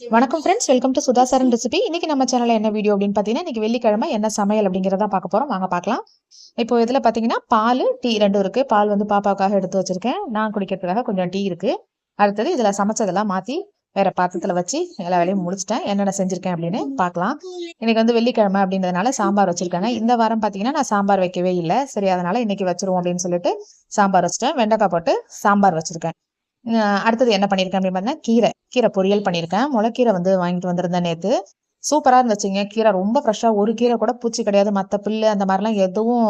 வணக்கம் friends welcome to Sudhasaran recipe இன்னைக்கு நம்ம சேனல்ல என்ன வீடியோ அப்படின்னு பார்த்தீங்கன்னா இன்னைக்கு வெள்ளிக்கிழமை என்ன சமையல் அப்படிங்கிறத பார்க்க போறோம். வாங்க பார்க்கலாம். இப்போ இதில் பார்த்தீங்கன்னா பால் டீ ரெண்டும் இருக்கு. பால் வந்து பாப்பாவுக்காக எடுத்து வச்சிருக்கேன். நான் குடிக்கிறதுக்காக கொஞ்சம் டீ இருக்கு. அடுத்தது இதில் சமைச்சதெல்லாம் மாற்றி வேற பாத்திரத்தில் வச்சு எல்லா வேலையும் முடிச்சிட்டேன். என்னென்ன செஞ்சிருக்கேன் அப்படின்னு பார்க்கலாம். இன்னைக்கு வந்து வெள்ளிக்கிழமை அப்படின்றதுனால சாம்பார் வச்சிருக்காங்க இந்த வாரம் பார்த்தீங்கன்னா நான் சாம்பார் வைக்கவே இல்லை. சரி அதனால இன்னைக்கு வச்சிருவோம் அப்படின்னு சொல்லிட்டு சாம்பார் வச்சிட்டேன். வெண்டைக்காய் போட்டு சாம்பார் வச்சிருக்கேன். அடுத்தது என்ன பண்ணியிருக்கேன் அப்படின்னு பார்த்தீங்கன்னா கீரை. கீரை பொரியல் பண்ணியிருக்கேன் முளைக்கீரை வந்து வாங்கிட்டு வந்திருந்தேன் நேற்று சூப்பராக இருந்துச்சுங்க. கீரை ரொம்ப ஃப்ரெஷ்ஷாக ஒரு கீரை கூட பூச்சி கிடையாது. மற்ற புல்லு அந்த மாதிரிலாம் எதுவும்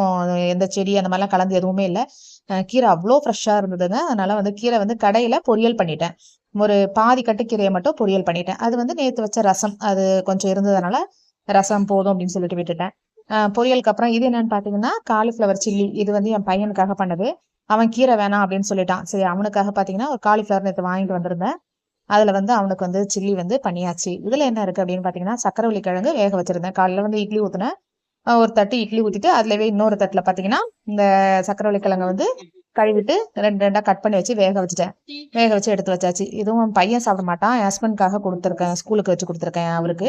எந்த செடி அந்த மாதிரிலாம் கலந்து எதுவுமே இல்லை. கீரை அவ்வளோ ஃப்ரெஷ்ஷாக இருந்ததுங்க. அதனால வந்து கீரை வந்து கடையில் பொரியல் பண்ணிட்டேன். ஒரு பாதி கட்டு கீரையை மட்டும் பொரியல் பண்ணிட்டேன். அது வந்து நேற்று வச்ச ரசம். அது கொஞ்சம் இருந்ததுனால ரசம் போதும் அப்படின்னு சொல்லிட்டு விட்டுட்டேன். பொரியலுக்கு அப்புறம் இது என்னன்னு பார்த்தீங்கன்னா காலிஃப்ளவர் சில்லி இது வந்து என் பையனுக்காக பண்ணது. அவன் கீரை வேணாம் அப்படின்னு சொல்லிட்டான். சரி அவனுக்காக பார்த்தீங்கன்னா ஒரு காலிஃப்ளவர் நேற்று வாங்கிட்டு வந்திருந்தேன். அதில் வந்து அவனுக்கு வந்து சில்லி வந்து பண்ணியாச்சு. இதில் என்ன இருக்குது அப்படின்னு பார்த்தீங்கன்னா சக்கரவள்ளி கிழங்கு வேக வச்சுருந்தேன். காலையில் வந்து இட்லி ஊற்றினேன் ஒரு தட்டு இட்லி ஊற்றிட்டு அதுலவே இன்னொரு தட்டில் பார்த்தீங்கன்னா இந்த சக்கரவள்ளி கிழங்கை வந்து கழுவிட்டு ரெண்டு ரெண்டாக கட் பண்ணி வச்சு வேக வச்சுட்டேன். வேக வச்சு எடுத்து வச்சாச்சு. இதுவும் பையன் சாப்பிட மாட்டான். ஹஸ்பண்ட்காக கொடுத்துருக்கேன். ஸ்கூலுக்கு வச்சு கொடுத்துருக்கேன் அவருக்கு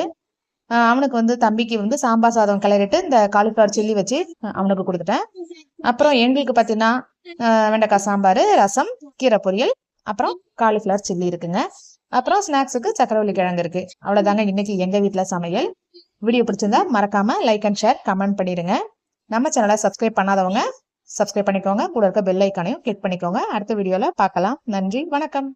அவனுக்கு வந்து தம்பிக்கு வந்து சாம்பார் சாதம் கிளறிட்டு இந்த காலிஃப்ளவர் சில்லி வச்சு அவனுக்கு கொடுத்துட்டேன். அப்புறம் எங்களுக்கு பார்த்தீங்கன்னா வெண்டைக்காய் சாம்பார் ரசம் கீரை பொரியல் அப்புறம் காலிஃப்ளவர் சில்லி இருக்குங்க. அப்புறம் ஸ்நாக்ஸுக்கு சக்கரவள்ளி கிழங்கு இருக்கு. அவ்வளோதாங்க இன்னைக்கு எங்க வீட்டில் சமையல். வீடியோ பிடிச்சிருந்தா மறக்காம லைக் அண்ட் ஷேர் கமெண்ட் பண்ணிடுங்க நம்ம சேனலை சப்ஸ்கிரைப் பண்ணாதவங்க சப்ஸ்கிரைப் பண்ணிக்கோங்க. கூட இருக்க பெல் ஐக்கானையும் கிளிக் பண்ணிக்கோங்க. அடுத்த வீடியோவில் பார்க்கலாம். நன்றி வணக்கம்.